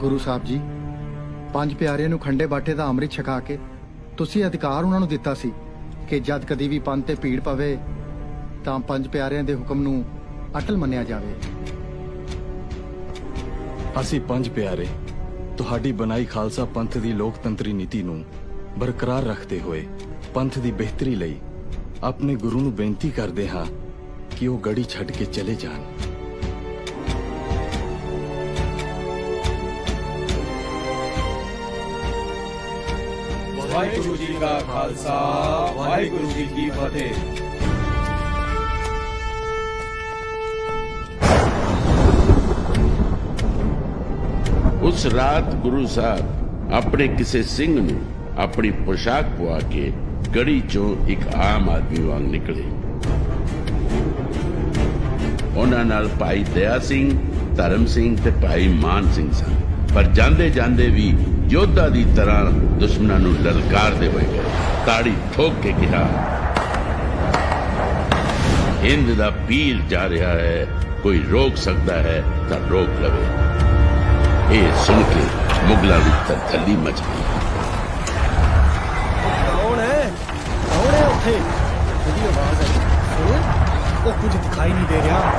ਗੁਰੂ ਸਾਹਿਬ ਜੀ, ਪੰਜ ਪਿਆਰਿਆਂ ਨੂੰ ਖੰਡੇ ਬਾਟੇ ਦਾ ਅੰਮ੍ਰਿਤ ਛਕਾ ਕੇ ਤੁਸੀਂ ਅਧਿਕਾਰ ਉਹਨਾਂ ਨੂੰ ਦਿੱਤਾ ਸੀ ਕਿ ਜਦ ਕਦੀ ਵੀ ਪੰਥ ਤੇ ਭੀੜ ਪਵੇ ਤਾਂ ਪੰਜ ਪਿਆਰਿਆਂ ਦੇ ਹੁਕਮ ਨੂੰ ਅਟਲ ਮੰਨਿਆ ਜਾਵੇ। ਅਸੀਂ ਪੰਜ ਪਿਆਰੇ, ਤੁਹਾਡੀ ਬਣਾਈ ਖਾਲਸਾ ਪੰਥ ਦੀ ਲੋਕਤੰਤਰੀ ਨੀਤੀ ਨੂੰ ਬਰਕਰਾਰ ਰੱਖਦੇ ਹੋਏ ਪੰਥ ਦੀ ਬਿਹਤਰੀ ਲਈ ਆਪਣੇ ਗੁਰੂ ਨੂੰ ਬੇਨਤੀ ਕਰਦੇ ਹਾਂ ਕਿ ਉਹ ਗੜੀ ਛੱਡ ਕੇ ਚਲੇ ਜਾਣ। ਵਾਹਿਗੁਰੂ ਜੀ ਕਾ ਖਾਲਸਾ ਵਾਹਿਗੁਰੂ ਜੀ ਕੀ ਫਤਿਹ ਉਸ ਰਾਤ ਗੁਰੂ ਸਾਹਿਬ ਆਪਣੇ ਕਿਸੇ ਸਿੰਘ ਨੂੰ ਆਪਣੀ ਪੋਸ਼ਾਕ ਪਵਾ ਕੇ ਗੜੀ ਚੋਂ ਇੱਕ ਆਮ ਆਦਮੀ ਵਾਂਗ ਨਿਕਲੇ ਉਹਨਾਂ ਨਾਲ ਭਾਈ ਦਇਆ ਸਿੰਘ ਧਰਮ ਸਿੰਘ ਤੇ ਭਾਈ ਮਾਨ ਸਿੰਘ ਸਨ ਪਰ ਜਾਂਦੇ ਜਾਂਦੇ ਵੀ ਯੋਧਾ ਦੀ ਤਰ੍ਹਾਂ ਦੁਸ਼ਮਣਾਂ ਨੂੰ ਲਲਕਾਰਦੇ ਹੋਏ ਗਏ ਤਾੜੀ ਠੋਕ ਕੇ ਕਿਹਾ ਹਿੰਦ ਦਾ ਪੀਰ ਜਾ ਰਿਹਾ ਹੈ ਕੋਈ ਰੋਕ ਸਕਦਾ ਹੈ ਤਾਂ ਰੋਕ ਲਵੇ। ਇਹ ਸੁਣ ਕੇ ਮੁਗਲਾਂ ਵਿੱਚ ਤਰਥੱਲੀ ਮਚ ਗਈ। ਕੌਣ ਹੈ? ਕੌਣ ਹੈ ਉੱਥੇ? ਉਹਦੀ ਆਵਾਜ਼ ਓਏ ਉਹ ਕੁਝ ਦਿਖਾਈ ਨਹੀਂ ਦੇ ਰਿਹਾ।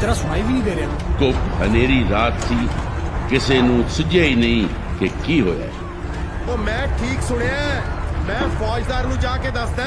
ਤਰ੍ਹਾਂ ਸੁਣਾਈ ਵੀ ਨਹੀਂ ਦੇ ਰਿਹਾ। ਧੁੱਪ ਹਨੇਰੀ ਰਾਤ ਸੀ। ਕਿਸੇ ਨੂੰ ਸੁਝਿਆ ਹੀ ਨਹੀਂ ਕਿ ਕੀ ਹੋਇਆ ਉਹ ਮੈਂ ਠੀਕ ਸੁਣਿਆ ਮੈਂ ਫੌਜਦਾਰ ਨੂੰ ਜਾ ਕੇ ਦੱਸਦਾ